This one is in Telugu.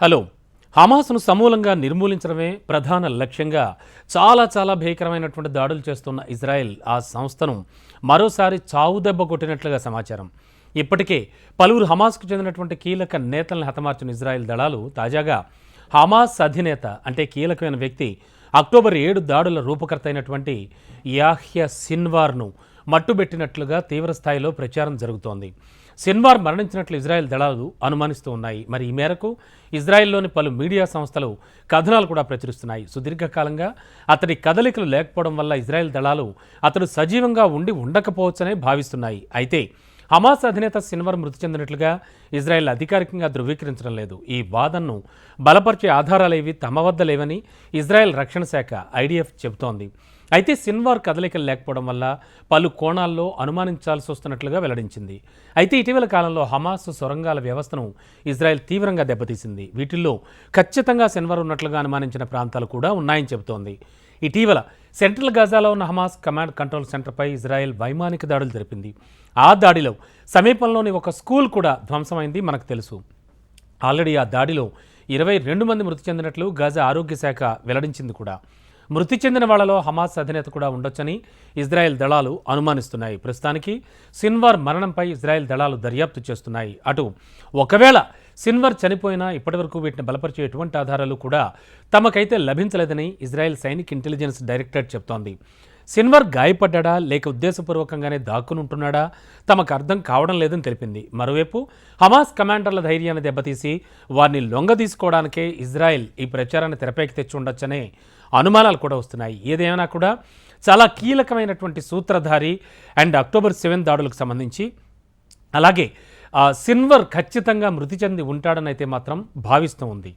హలో హమాస్ను సమూలంగా నిర్మూలించడమే ప్రధాన లక్ష్యంగా చాలా చాలా భీకరమైనటువంటి దాడులు చేస్తున్న ఇజ్రాయెల్ ఆ సంస్థను మరోసారి చావుదెబ్బ కొట్టినట్లుగా సమాచారం. ఇప్పటికే పలువురు హమాస్కు చెందినటువంటి కీలక నేతలను హతమార్చిన ఇజ్రాయెల్ దళాలు తాజాగా హమాస్ అధినేత అంటే కీలకమైన వ్యక్తి అక్టోబర్ ఏడు దాడుల రూపకర్త అయినటువంటి యాహ్య సిన్వార్ను మట్టుబెట్టినట్లుగా తీవ్రస్థాయిలో ప్రచారం జరుగుతోంది. సిన్వార్ మరణించినట్లు ఇజ్రాయెల్ దళాలు అనుమానిస్తూ ఉన్నాయి. మరి ఈ మేరకు ఇజ్రాయెల్లోని పలు మీడియా సంస్థలు కథనాలు కూడా ప్రచురిస్తున్నాయి. సుదీర్ఘకాలంగా అతడి కదలికలు లేకపోవడం వల్ల ఇజ్రాయెల్ దళాలు అతడు సజీవంగా ఉండి ఉండకపోవచ్చనే భావిస్తున్నాయి. అయితే హమాస్ అధినేత సిన్వర్ మృతి చెందినట్లుగా ఇజ్రాయెల్ అధికారికంగా ధృవీకరించడం లేదు. ఈ వాదనను బలపరిచే ఆధారాలేవి తమ వద్ద లేవని ఇజ్రాయెల్ రక్షణ శాఖ ఐడిఎఫ్ చెబుతోంది. అయితే సిన్వార్ కదలికలు లేకపోవడం వల్ల పలు కోణాల్లో అనుమానించాల్సి వస్తున్నట్లుగా వెల్లడించింది. అయితే ఇటీవల కాలంలో హమాస్ సొరంగాల వ్యవస్థను ఇజ్రాయెల్ తీవ్రంగా దెబ్బతీసింది. వీటిల్లో ఖచ్చితంగా సిన్వార్ ఉన్నట్లుగా అనుమానించిన ప్రాంతాలు కూడా ఉన్నాయని చెబుతోంది. ఇటీవల సెంట్రల్ గజాలో ఉన్న హమాస్ కమాండ్ కంట్రోల్ సెంటర్పై ఇజ్రాయెల్ వైమానిక దాడులు జరిపింది. ఆ దాడిలో సమీపంలోని ఒక స్కూల్ కూడా ధ్వంసమైంది మనకు తెలుసు. ఆల్రెడీ ఆ దాడిలో ఇరవై రెండు మంది మృతి చెందినట్లు గజా ఆరోగ్య శాఖ వెల్లడించింది కూడా. మృతి చెందిన వాళ్ళలో హమాస్ అధినేత కూడా ఉండొచ్చని ఇజ్రాయెల్ దళాలు అనుమానిస్తున్నాయి. ప్రస్తుతానికి సిన్వార్ మరణంపై ఇజ్రాయెల్ దళాలు దర్యాప్తు చేస్తున్నాయి. అటు ఒకవేళ సిన్వర్ చనిపోయినా ఇప్పటివరకు వీటిని బలపరిచే ఎటువంటి ఆధారాలు కూడా తమకైతే లభించలేదని ఇజ్రాయెల్ సైనిక్ ఇంటెలిజెన్స్ డైరెక్టరేట్ చెప్తోంది. సిన్వర్ గాయపడ్డా లేక ఉద్దేశపూర్వకంగానే దాక్కునుంటున్నాడా తమకు అర్థం కావడం లేదని తెలిపింది. మరోవైపు హమాస్ కమాండర్ల ధైర్యాన్ని దెబ్బతీసి వారిని లొంగ తీసుకోవడానికే ఇజ్రాయెల్ ఈ ప్రచారాన్ని తెరపైకి తెచ్చి ఉండొచ్చనే అనుమానాలు కూడా వస్తున్నాయి. ఏదేమైనా కూడా చాలా కీలకమైనటువంటి సూత్రధారి అండ్ అక్టోబర్ సెవెన్ దాడులకు సంబంధించి అలాగే సిన్వర్ ఖచ్చితంగా మృతి చెంది ఉంటాడనైతే మాత్రం భావిస్తూ ఉంది.